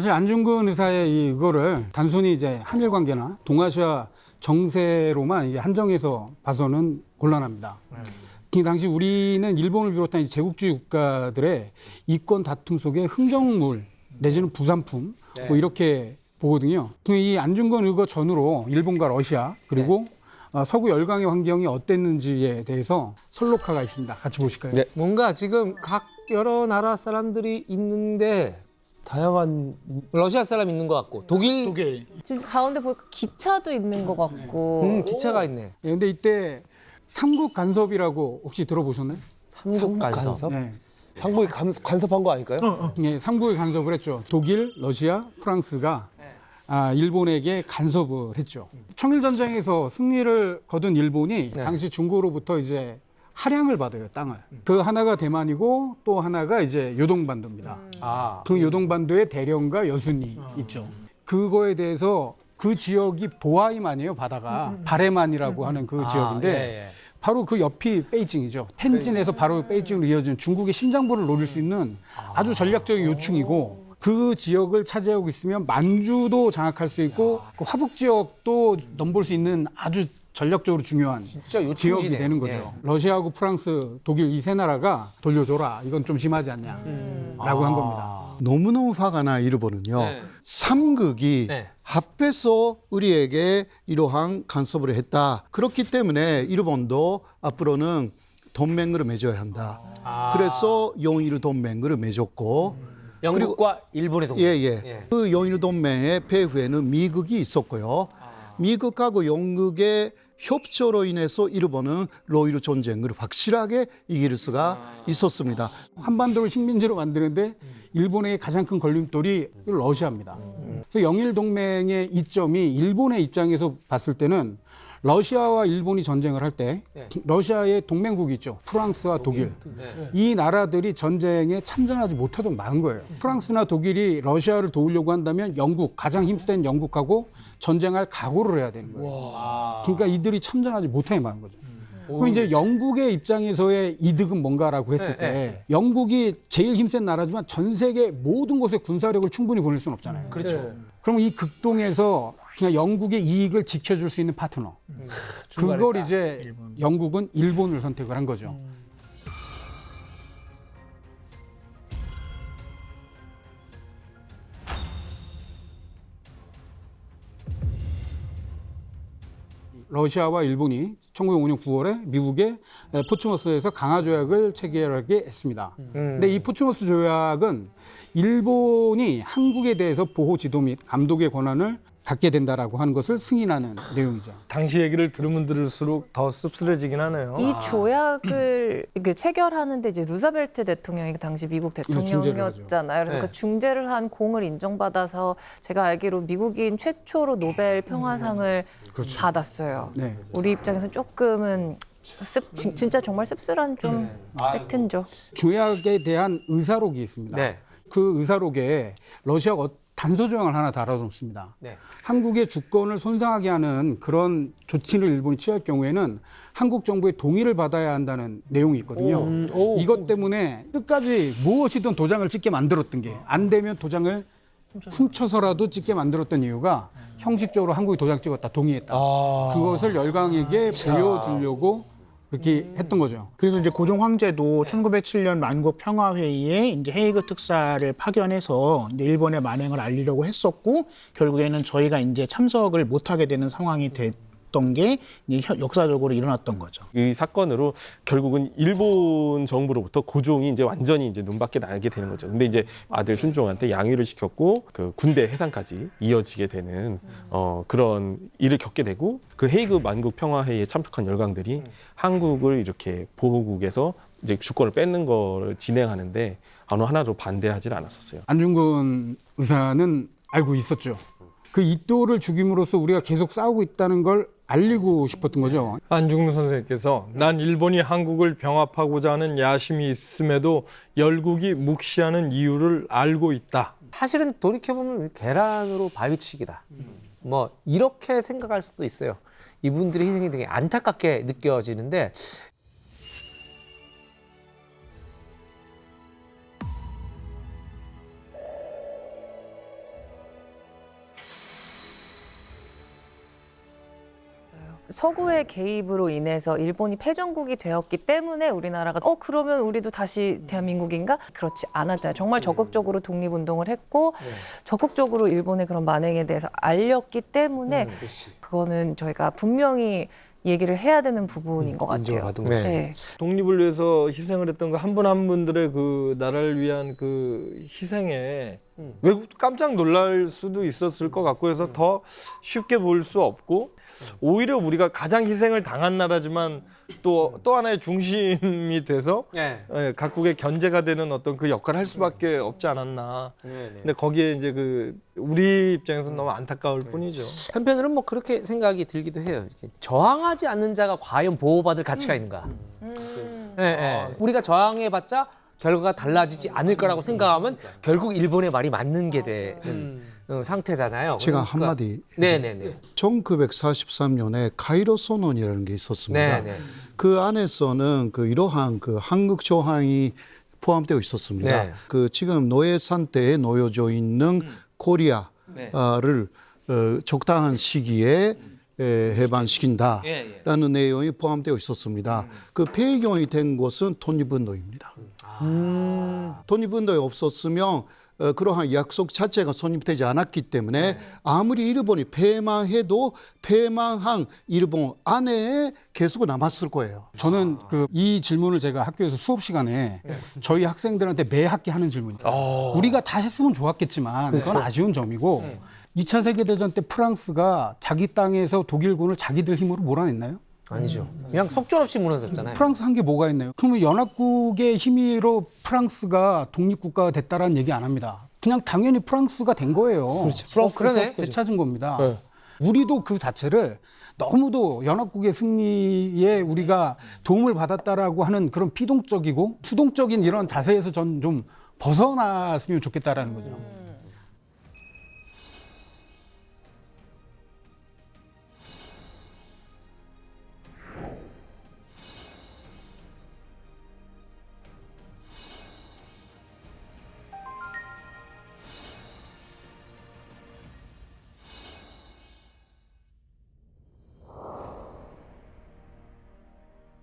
사실 안중근 의사의 이 이거를 단순히 이제 한일 관계나 동아시아 정세로만 이게 한정해서 봐서는 곤란합니다. 그 당시 우리는 일본을 비롯한 이 제국주의 국가들의 이권 다툼 속에 흥정물 내지는 부산품 뭐 이렇게 보거든요. 그이 안중근 의거 전후로 일본과 러시아 그리고 어, 서구 열강의 환경이 어땠는지에 대해서 설록화가 있습니다. 같이 보실까요? 네, 뭔가 지금 각 여러 나라 사람들이 있는데 다양한 러시아 사람 있는 것 같고 독일 독일 지금 가운데 보니까 기차도 있는 것 같고 음, 기차가 있네. 예, 근데 이때 삼국 간섭이라고 혹시 들어보셨나요? 삼국 간섭. 네. 상국이 간, 간섭한 거 아닐까요? 예, 삼국에 간섭을 했죠. 독일, 러시아, 프랑스가 아, 일본에게 간섭을 했죠. 청일 전쟁에서 승리를 거둔 일본이 네. 당시 중국으로부터 이제 할양을 받아요, 땅을. 그 하나가 대만이고 또 하나가 이제 요동반도입니다. 아, 그 요동반도에 대령과 여순이 있죠. 그거에 대해서 그 지역이 보아이만이에요, 바다가. 바레만이라고 하는 그 지역인데 예, 예. 바로 그 옆이 베이징이죠. 텐진에서 바로 베이징으로 이어지는 중국의 심장부를 노릴 수 있는 아주 전략적인 요충이고 그 지역을 차지하고 있으면 만주도 장악할 수 있고 그 화북 지역도 넘볼 수 있는 아주 전략적으로 중요한. 지역이 되는 거죠. 러시아하고 프랑스, 독일 이 세 나라가 돌려줘라. 이건 좀 심하지 않냐라고 한 겁니다. 너무너무 화가 나 일본은요. 네. 삼극이 네. 합해서 우리에게 이러한 간섭을 했다. 그렇기 때문에 일본도 앞으로는 동맹을 맺어야 한다. 아. 그래서 영일 동맹을 맺었고 영국과 일본의 동맹. 예, 예. 예. 그 영일 동맹의 배후에는 미국이 있었고요. 아. 미국하고 영국의 협조로 인해서 일본은 로이르 전쟁을 확실하게 이길 수가 아. 있었습니다. 한반도를 식민지로 만드는데 일본의 가장 큰 걸림돌이 러시아입니다. 그래서 영일 동맹의 이점이 일본의 입장에서 봤을 때는 러시아와 일본이 전쟁을 할때 네. 러시아의 동맹국이 있죠. 프랑스와 독일. 네. 이 나라들이 전쟁에 참전하지 못하도록 막은 거예요. 프랑스나 독일이 러시아를 도우려고 한다면 영국, 가장 힘센 영국하고 전쟁할 각오를 해야 되는 거예요. 아. 그러니까 이들이 참전하지 못하게 막은 거죠. 그럼 이제 영국의 입장에서의 이득은 뭔가라고 했을 네, 때 네. 영국이 제일 힘센 나라지만 전 세계 모든 곳에 군사력을 충분히 보낼 수는 없잖아요. 그렇죠. 그럼 이 극동에서 그냥 영국의 이익을 지켜줄 수 있는 파트너. 그걸 이제 영국은 일본을 선택을 한 거죠. 러시아와 일본이 1905년 9월에 미국의 포츠머스에서 강화 조약을 체결하게 했습니다. 음. 근데 이 포츠머스 조약은 일본이 한국에 대해서 보호 지도 및 감독의 권한을 갖게 된다라고 하는 것을 승인하는 내용이죠. 당시 얘기를 들으면 들을수록 더 씁쓸해지긴 하네요. 이 조약을 이렇게 체결하는데 이제 루자벨트 대통령이 그 당시 미국 중재를 대통령이었잖아요. 그래서 네. 그 중재를 한 공을 인정받아서 제가 알기로 미국인 최초로 노벨 평화상을 받았어요. 네. 우리 입장에서 조금은 씁, 진- 진짜 정말 씁쓸한 좀 팩트죠. 조약에 대한 의사록이 있습니다. 네. 그 의사록에 러시아가 어- 단서 조항을 하나 달아놓습니다. 네. 한국의 주권을 손상하게 하는 그런 조치를 일본이 취할 경우에는 한국 정부의 동의를 받아야 한다는 내용이 있거든요. 이것 때문에 끝까지 무엇이든 도장을 찍게 만들었던 게 안 되면 도장을 훔쳐서라도 찍게 만들었던 이유가 형식적으로 한국이 도장 찍었다, 동의했다. 아. 그것을 열강에게 보여주려고 그렇게 했던 거죠. 그래서 이제 고종 황제도 1907년 만국 평화 회의에 이제 헤이그 특사를 파견해서 이제 일본의 만행을 알리려고 했었고 결국에는 저희가 이제 참석을 못 하게 되는 상황이 됐 던 게 이제 현- 역사적으로 일어났던 거죠. 이 사건으로 결국은 일본 정부로부터 고종이 이제 완전히 이제 눈밖에 나게 되는 거죠. 근데 이제 아들 순종한테 양위를 시켰고 그 군대 해상까지 이어지게 되는 어 그런 일을 겪게 되고 그 헤이그 만국 평화 회의에 참석한 열강들이 한국을 이렇게 보호국에서 이제 주권을 뺏는 걸 진행하는데 어느 하나도 반대하지 않았었어요. 안중근 의사는 알고 있었죠. 그 이또를 죽임으로써 우리가 계속 싸우고 있다는 걸 알리고 싶었던 거죠. 안중근 선생님께서 난 일본이 한국을 병합하고자 하는 야심이 있음에도 열국이 묵시하는 이유를 알고 있다. 사실은 돌이켜보면 계란으로 바위치기다. 뭐 이렇게 생각할 수도 있어요. 이분들의 희생이 되게 안타깝게 느껴지는데 서구의 개입으로 인해서 일본이 패전국이 되었기 때문에 우리나라가 어 그러면 우리도 다시 대한민국인가 그렇지 않았잖아요. 정말 적극적으로 독립운동을 했고 적극적으로 일본의 그런 만행에 대해서 알렸기 때문에 그거는 저희가 분명히 얘기를 해야 되는 부분인 것 인정을 같아요. 받은 거죠. 네. 독립을 위해서 희생을 했던 그 한 분 한 분들의 그 나라를 위한 그 희생에 음. 외국도 깜짝 놀랄 수도 있었을 것 같고 해서 더 쉽게 볼 수 없고 오히려 우리가 가장 희생을 당한 나라지만 또 또 하나의 중심이 돼서 네. 예, 각국의 견제가 되는 어떤 그 역할을 할 수밖에 없지 않았나. 네, 근데 거기에 이제 그 우리 입장에서는 너무 안타까울 뿐이죠. 한편으로는 뭐 그렇게 생각이 들기도 해요. 이렇게 저항하지 않는 자가 과연 보호받을 가치가 있는가? 예, 예. 우리가 저항해봤자 결과가 달라지지 않을 거라고 생각하면 결국 일본의 말이 맞는 게 되는 어, 상태잖아요. 제가 그러니까- 한마디 네네네. 1943년에 카이로 선언이라는 게 있었습니다. 네네. 그 안에서는 그 이러한 그 한국 조항이 포함되어 있었습니다. 네. 그 지금 노예 상태에 놓여져 있는 코리아를 어, 적당한 시기에 에, 해방시킨다라는 내용이 포함되어 있었습니다. 그 배경이 된 것은 독립운동입니다. 독립운동이 없었으면 어, 그러한 약속 자체가 성립되지 않았기 때문에 아무리 일본이 패망해도 패망한 일본 안에 계속 남았을 거예요. 저는 그 이 질문을 제가 학교에서 수업 시간에 저희 학생들한테 매 학기 하는 질문이에요. 우리가 다 했으면 좋았겠지만 그건 아쉬운 점이고 2차 세계 대전 때 프랑스가 자기 땅에서 독일군을 자기들 힘으로 몰아냈나요? 아니죠. 그냥 속절없이 무너졌잖아요. 프랑스 한 게 뭐가 있나요? 그러면 연합국의 힘으로 프랑스가 독립국가가 됐다라는 얘기 안 합니다. 그냥 당연히 프랑스가 된 거예요. 어, 그러네. 되찾은 겁니다. 우리도 그 자체를 너무도 연합국의 승리에 우리가 도움을 받았다라고 하는 그런 피동적이고 수동적인 이런 자세에서 전 좀 벗어났으면 좋겠다라는 거죠.